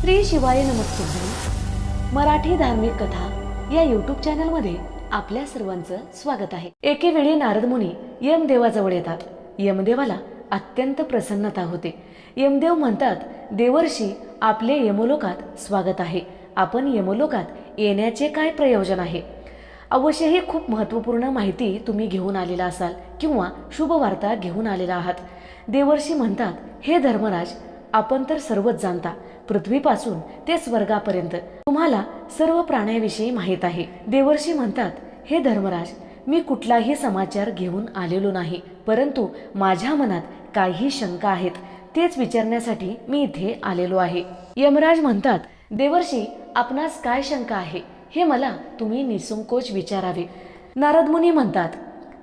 श्री शिवाय नमस्कार मराठी धार्मिक कथा या युट्यूब चॅनलमध्ये आपल्या सर्वांचं स्वागत आहे. एके वेळी नारद मुनी यमदेवाजवळ येतात. यमदेवाला अत्यंत प्रसन्नता होते. यमदेव म्हणतात देवर्षी आपले यमलोकात स्वागत आहे. आपण यमलोकात येण्याचे काय प्रयोजन आहे? अवश्यही खूप महत्त्वपूर्ण माहिती तुम्ही घेऊन आलेला असाल किंवा शुभवार्ता घेऊन आलेला आहात. देवर्षी म्हणतात हे धर्मराज आपण तर सर्वच जाणता. पृथ्वीपासून ते स्वर्गापर्यंत. तुम्हाला सर्व प्राण्याविषयी माहीत आहे. देवर्षी म्हणतात हे धर्मराज मी कुठलाही समाचार घेऊन आलेलो नाही. परंतु माझ्या मनात काही शंका आहेत. तेच विचारण्यासाठी मी इथे आलेलो आहे. यमराज म्हणतात देवर्षी आपणास काय शंका आहे? हे मला तुम्ही निसंकोच विचारावे. नारद मुनी म्हणतात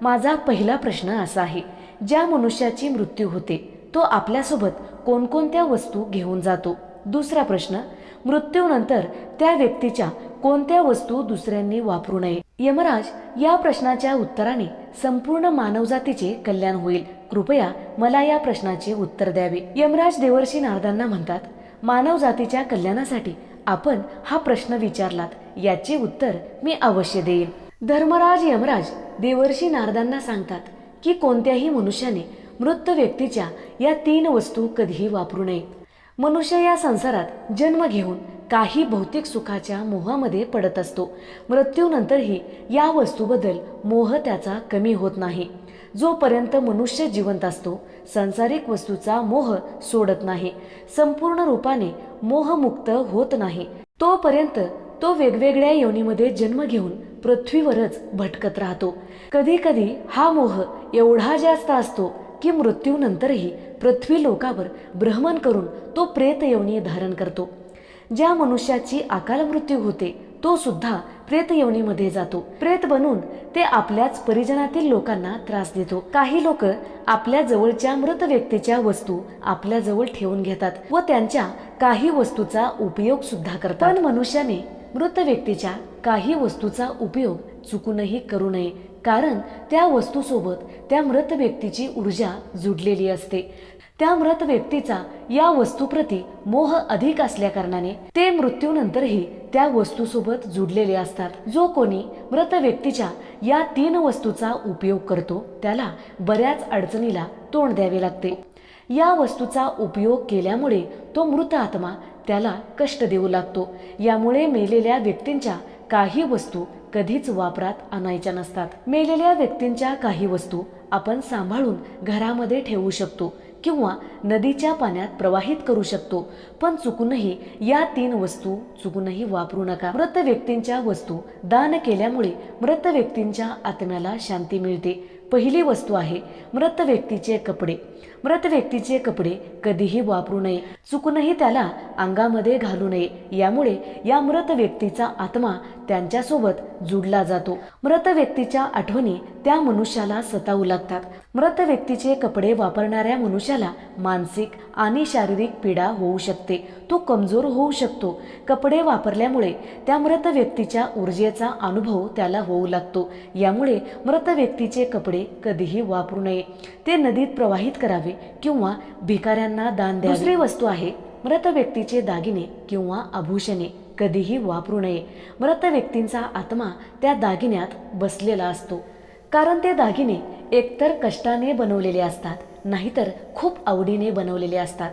माझा पहिला प्रश्न असा आहे. ज्या मनुष्याची मृत्यू होते तो आपल्यासोबत कोणकोणत्या वस्तू घेऊन जातो? दुसरा प्रश्न मृत्यूनंतर त्या व्यक्तीच्या कोणत्या वस्तू दुसऱ्यांनी वापरू नये? यमराज या प्रश्नाच्या उत्तराने संपूर्ण मानवजातीचे कल्याण होईल. कृपया मला या प्रश्नाचे उत्तर द्यावे. यमराज देवर्षी नारदांना म्हणतात मानवजातीच्या कल्याणासाठी आपण हा प्रश्न विचारलात. याचे उत्तर मी अवश्य देईन. धर्मराज यमराज देवर्षी नारदांना सांगतात की कोणत्याही मनुष्याने मृत व्यक्तीच्या या तीन वस्तू कधीही वापरू नये. मनुष्य या संसारात जन्म घेऊन काही भौतिक सुखाच्या मोहामध्ये पडत असतो. मृत्यूनंतरही या वस्तूबद्दल मोह त्याचा कमी होत नाही. जोपर्यंत मनुष्य जिवंत असतो सांसारिक वस्तूचा मोह सोडत नाही. संपूर्ण रूपाने मोहमुक्त होत नाही. तोपर्यंत तो वेगवेगळ्या योनीमध्ये जन्म घेऊन पृथ्वीवरच भटकत राहतो. कधी कधी हा मोह एवढा जास्त असतो की मृत्यूनंतरही पृथ्वी लोकावर भ्रमण करून तो प्रेतयवनी धारण करतो. ज्या मनुष्याची अकाल मृत्यू होते तो सुद्धा प्रेतयवनीमध्ये जातो. प्रेत बनून ते आपल्याच परिजनातील लोकांना त्रास देतो. काही लोक आपल्या जवळच्या मृत व्यक्तीच्या वस्तू आपल्या जवळ ठेवून घेतात व त्यांच्या काही वस्तूचा उपयोग सुद्धा करतात. पण मनुष्याने मृत व्यक्तीच्या काही वस्तूचा उपयोग चुकूनही करू नये. कारण त्या वस्तूसोबत त्या मृत व्यक्तीची ऊर्जा जुडलेली असते. त्या मृत व्यक्तीचा या वस्तूप्रती मोह अधिक असल्याकारणाने ते मृत्यूनंतरही त्या वस्तूसोबत जुडलेले असतात. जो कोणी मृत व्यक्तीच्या या तीन वस्तूचा उपयोग करतो त्याला बऱ्याच अडचणीला तोंड द्यावे लागते. या वस्तूचा उपयोग केल्यामुळे तो मृत आत्मा त्याला कष्ट देऊ लागतो. यामुळे मेलेल्या व्यक्तींच्या काही वस्तू कधीच वापरात आणायच्या नसतात. मेलेल्या व्यक्तींच्या काही वस्तू आपण सांभाळून घरामध्ये ठेवू शकतो किंवा नदीच्या पाण्यात प्रवाहित करू शकतो. पण चुकूनही या तीन वस्तू चुकूनही वापरू नका. मृत व्यक्तींच्या वस्तू दान केल्यामुळे मृत व्यक्तींच्या आत्म्याला शांती मिळते. पहिली वस्तू आहे मृत व्यक्तीचे कपडे. मृत व्यक्तीचे कपडे कधीही वापरू नये. चुकूनही त्याला अंगामध्ये घालू नये. यामुळे या मृत व्यक्तीचा आत्मा त्यांच्यासोबत जुडला जातो. मृत व्यक्तीच्या आठवणी त्या मनुष्याला सतावू लागतात. मृत व्यक्तीचे कपडे वापरणाऱ्या मनुष्याला मानसिक आणि शारीरिक पीडा होऊ शकते. तो कमजोर होऊ शकतो. कपडे वापरल्यामुळे त्या मृत व्यक्तीच्या ऊर्जेचा अनुभव त्याला होऊ लागतो. यामुळे मृत व्यक्तीचे कपडे कधीही वापरू नये. ते नदीत प्रवाहित करावे किंवा भिकाऱ्यांना दान द्यावे. दुसरी वस्तू आहे मृत व्यक्तीचे दागिने किंवा आभूषणे. कधीही वापरू नये. मृत व्यक्तींचा आत्मा त्या दागिन्यात बसलेला असतो. कारण ते दागिने एकतर कष्टाने बनवलेले असतात नाहीतर खूप आवडीने बनवलेले असतात.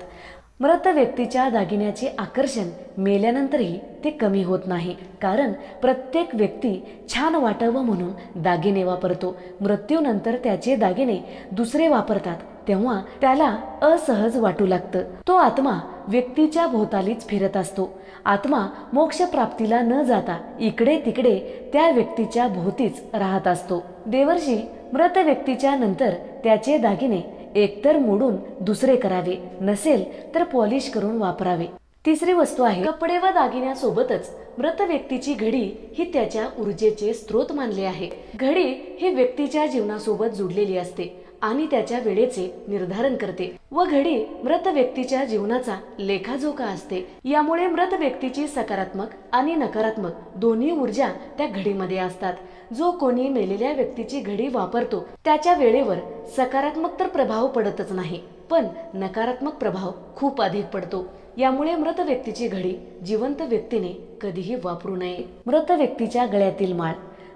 मृत व्यक्तीच्या दागिन्याचे आकर्षण मेल्यानंतरही ते कमी होत नाही. कारण प्रत्येक व्यक्ती छान वाटावं म्हणून दागिने वापरतो. मृत्यूनंतर त्याचे दागिने दुसरे वापरतात. तेव्हा त्याला असहज वाटू लागतं. तो आत्मा व्यक्तीच्या भोवतालीच फिरत असतो. आत्मा मोक्षप्राप्तीला न जाता इकडे तिकडे त्या व्यक्तीच्या भोवतीच राहत असतो. देवर्षी मृत व्यक्तीच्या नंतर त्याचे दागिने एकतर मोडून दुसरे करावे. नसेल तर पॉलिश करून वापरावे. तिसरी वस्तू आहे कपडे व दागिन्यासोबतच मृत व्यक्तीची घडी ही त्याच्या ऊर्जेचे स्रोत मानले आहे. घडी ही व्यक्तीच्या जीवनासोबत जुडलेली असते. आणि त्याच्या वेळेचे निर्धारण करते व घडी मृत व्यक्तीच्या जीवनाचा लेखाजोखा असते. यामुळे मृत व्यक्तीची सकारात्मक आणि नकारात्मक दोन्ही ऊर्जा त्या घडीमध्ये असतात. जो कोणी मेलेल्या व्यक्तीची घडी वापरतो त्याच्या वेळेवर सकारात्मक तर प्रभाव पडतच नाही पण नकारात्मक प्रभाव खूप अधिक पडतो. यामुळे मृत व्यक्तीची घडी जिवंत व्यक्तीने कधीही वापरू नये. मृत व्यक्तीच्या गळ्यातील माळ.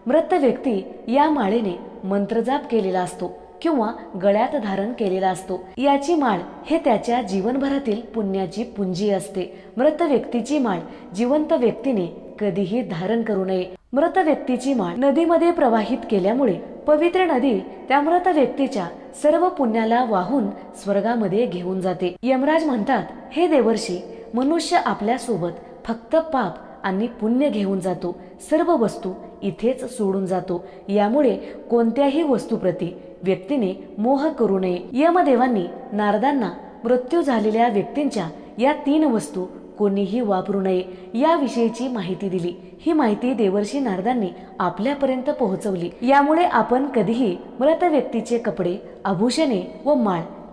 मृत व्यक्ती या माळेने मंत्रजाप केलेला असतो. किंवा गळ्यात धारण केलेला असतो. याची माळ हे त्याच्या जीवनभरातील पुण्याची पुंजी असते. मृत व्यक्तीची माळ जिवंत व्यक्तीने कधीही धारण करू नये. मृत व्यक्तीची माळ नदीमध्ये प्रवाहित केल्यामुळे पवित्र नदी त्या मृत व्यक्तीच्या सर्व पुण्याला वाहून स्वर्गामध्ये घेऊन जाते. यमराज म्हणतात हे देवर्षी मनुष्य आपल्यासोबत फक्त पाप आणि पुण्य घेऊन जातो. सर्व वस्तू इथेच सोडून जातो. यामुळे कोणत्याही वस्तूप्रती व्यक्तीने मोह करू नये. यमदेवांनी नारदांना मृत्यू झालेल्या व्यक्तींच्या या तीन वस्तू कोणीही वापरू नये. याविषयीची माहिती दिली. ही माहिती देवर्षी नारदांनी आपल्यापर्यंत पोहोचवली. यामुळे आपण कधीही मृत व्यक्तीचे कपडे आभूषणे व माळ